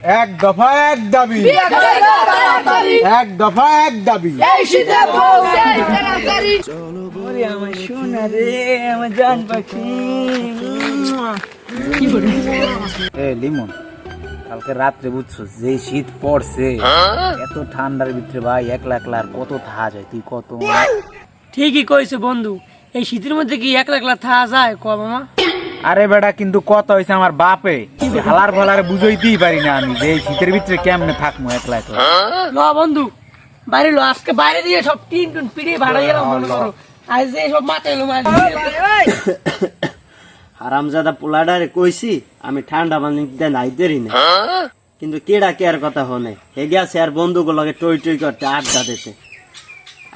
এক দফা এক দাবি। এক দফা এক দাবি। ওরে আমার সোনা রে আমার জান পাখি। লিমন কালকে রাত্রে বুঝছ যে শীত পড়ছে এত ঠান্ডার ভিতরে ভাই একলা একলা আর কত থাকা যায় তুই কত ঠিকই কইছে বন্ধু এই শীতের মধ্যে কি একলা একলা থাকা যায় ক মামা? আরে বেটা কিন্তু কত হয়েছে আমার বাপে? হালার ফালার বুঝাইতেই পারি না আমি যে এই শীতের ভিতরে কেমনে থাকব একলা একলা। ল বন্ধু বাইরে লো আজকে বাইরে দিয়ে সব টিন টুন পিড়ে ভাড়া গেলাম মনে করো। আজ যে সব মাথায় এলো মাছ হারামজাদা পোলাডারে কইছি আমি ঠান্ডা পানি পানিতে নাইতেরি না কিন্তু কেডা কেয়ার কথা হনে? হে গেছে আর বন্ধুগুলো লগে টই টই করতে আড্ডা দিতে।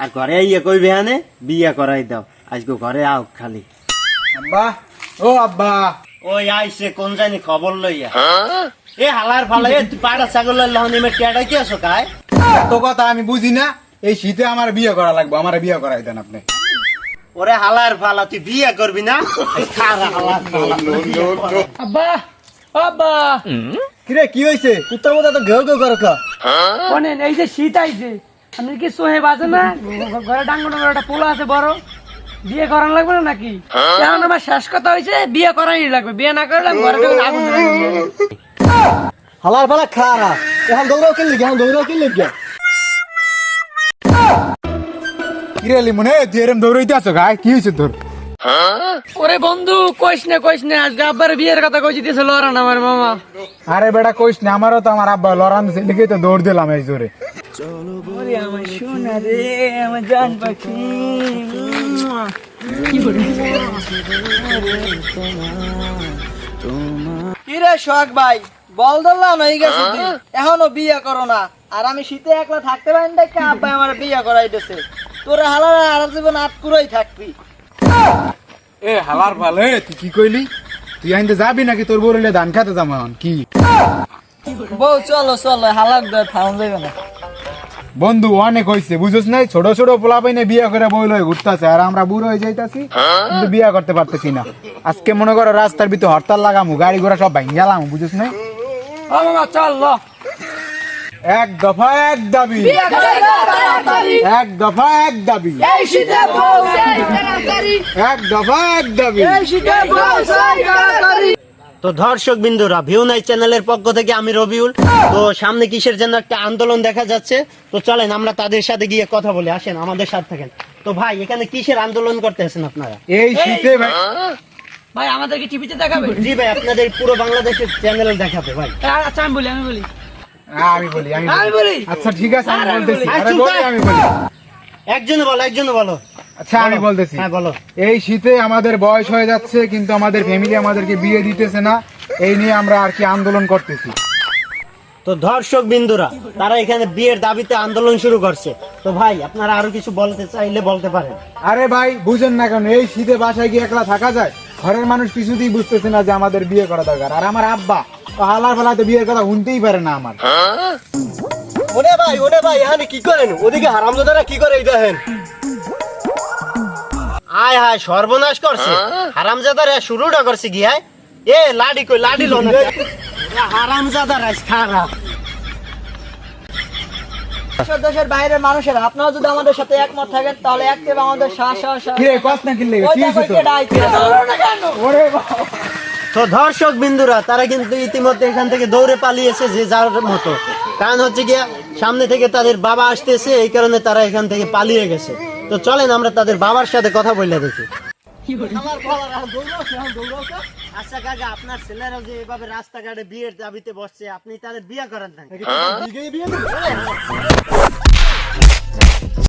আর ঘরে আইয়া কইবে হানে বিয়া করাই দাও। আজকে ঘরে আও খালি। আব্বা ও আব্বা। ওই আইছে কোন জানি খবর লইয়া। এ হালার ফালা এ তুই পাড়া ছাগলের লহনি মে টেডা কি আছো কায় এত কথা আমি বুঝি না এই শীতে আমার বিয়ে করা লাগবে আমার বিয়ে করাই দেন আপনি। ওরে হালার ফালা তুই বিয়া করবি না? আব্বা আব্বা। কিরে কি হয়েছে কুত্তার মতো তো ঘেউ ঘেউ করো কা? এই যে শীত আইছে আপনি কি সোহে বাজে না? ঘরে ডাঙ্গো ডাঙ্গো একটা পোলা আছে বড়। বিয়ে করানো লাগবে না নাকি? এখন আমার শেষ কথা হয়েছে বিয়ে করাই লাগবে। বিয়ে না করলে ঘরে আগুন। হালার খারা। এখন দৌড়াও কিনলি এখন দৌড়াও কিনলি লিমনে তুই এরম দৌড়াইতে আছো গায় কি হয়েছে তোর? ওরে বন্ধু কইস না কইস না আজকে আব্বার বিয়ের কথা কইছি দিয়েছে লড়ান আমার মামা। আরে বেটা কইস না আমারও তো আমার আব্বা লড়ান দিছে তো দৌড় দিলাম এই জোরে। ওরে আমার সোনা রে আমার জান পাখি। কি বলে? কিরে শখ ভাই বল ধরলাম হয়ে গেছে এখনও বিয়ে করো না। আর আমি শীতে একলা থাকতে পারি না দেখে আব্বাই আমার বিয়ে করাইতেছে। তোরা হালার আর জীবন আটকুরই থাকবি। এ হালার ফাল এ তুই কি কইলি? তুই আইনতে যাবি নাকি? তোর বউরে ধান খাতে যাব এখন কি? বউ চলো চলো হালাক দিয়ে থাম যাবে না। বন্ধু অনেক হয়েছে বুঝোস নাই? ছোট ছোট পোলা পাইনে বিয়ে করে বই লয়ে ঘুরতেছে আর আমরা বুড়ো হয়ে যাইতাছি কিন্তু বিয়ে করতে পারতেছি না। আজকে মনে করো রাস্তার ভিতর হরতাল লাগামু গাড়ি ঘোড়া সব ভাঙ গেলাম বুঝছ নাই? চল এক দফা এক দাবি। এক দফা এক দাবি। এক দফা এক দাবি। তো দর্শক বিন্দুরা ভিউ নাই চ্যানেলের পক্ষ থেকে আমি রবিউল। তো সামনে কিসের জন্য একটা আন্দোলন দেখা যাচ্ছে? তো চলেন আমরা তাদের সাথে গিয়ে কথা বলে। আসেন আমাদের সাথে থাকেন। তো ভাই এখানে কিসের আন্দোলন করতেছেন আপনারা? এই শীতে ভাই। ভাই আমাদেরকে টিভিতে দেখাবে জি ভাই আপনাদের পুরো বাংলাদেশের চ্যানেল দেখাবে ভাই। আচ্ছা আমি বলি আমি বলি। আমি বলি আমি। বলি। আচ্ছা ঠিক আছে আমি বলতেছি। আরে বলি আমি বলি। একজনে বলো একজনে বলো। আচ্ছা আমি বলতেছি। হ্যাঁ বলো। এই শীতে আমাদের বয়স হয়ে যাচ্ছে কিন্তু আমাদের ফ্যামিলি আমাদেরকে বিয়ে দিতেছে না। এই নিয়ে আমরা আর কি আন্দোলন করতেছি। তো দর্শক বিন্দুরা তারা এখানে বিয়ের দাবিতে আন্দোলন শুরু করছে। তো ভাই আপনারা আরও কিছু বলতে চাইলে বলতে পারেন। আরে ভাই বুঝেন না কেন এই শীতে বাসায় গিয়ে একলা থাকা যায়? ঘরের মানুষ কিছুতেই বুঝতেছে না যে আমাদের বিয়ে করা দরকার। আর আমার আব্বা তো হালার ফালাতে বিয়ের কথা শুনতেই পারে না আমার। ওরে ভাই ওরে ভাই এখানে কি করেন? ওদিকে হারামজাদারা কি করে এই দেখেন? আয় হায় সর্বনাশ করছে। হারামজাদারা শুরুটা করছে কি হায় এ লাডি কই লাডি লো না। হারামজাদারা খারাপ। দেশের দেশের বাইরের মানুষেরা আপনারা যদি আমাদের সাথে একমত থাকেন তাহলে একটে আমাদের শ্বাস শ্বাস কি না কিনলে। ওরে বাবা। তো দর্শক বিন্দুরা তারা কিন্তু ইতিমধ্যে এখান থেকে দৌড়ে পালিয়েছে যে যার মতো। কারণ হচ্ছে গিয়া সামনে থেকে তাদের বাবা আসতেছে এই কারণে তারা এখান থেকে পালিয়ে গেছে। তো চলেন আমরা তাদের বাবার সাথে কথা বলে দেখি। আচ্ছা কাকা আপনার ছেলেরা যে এভাবে রাস্তাঘাটে বিয়ের দাবিতে বসছে আপনি তাদের বিয়ে করেন না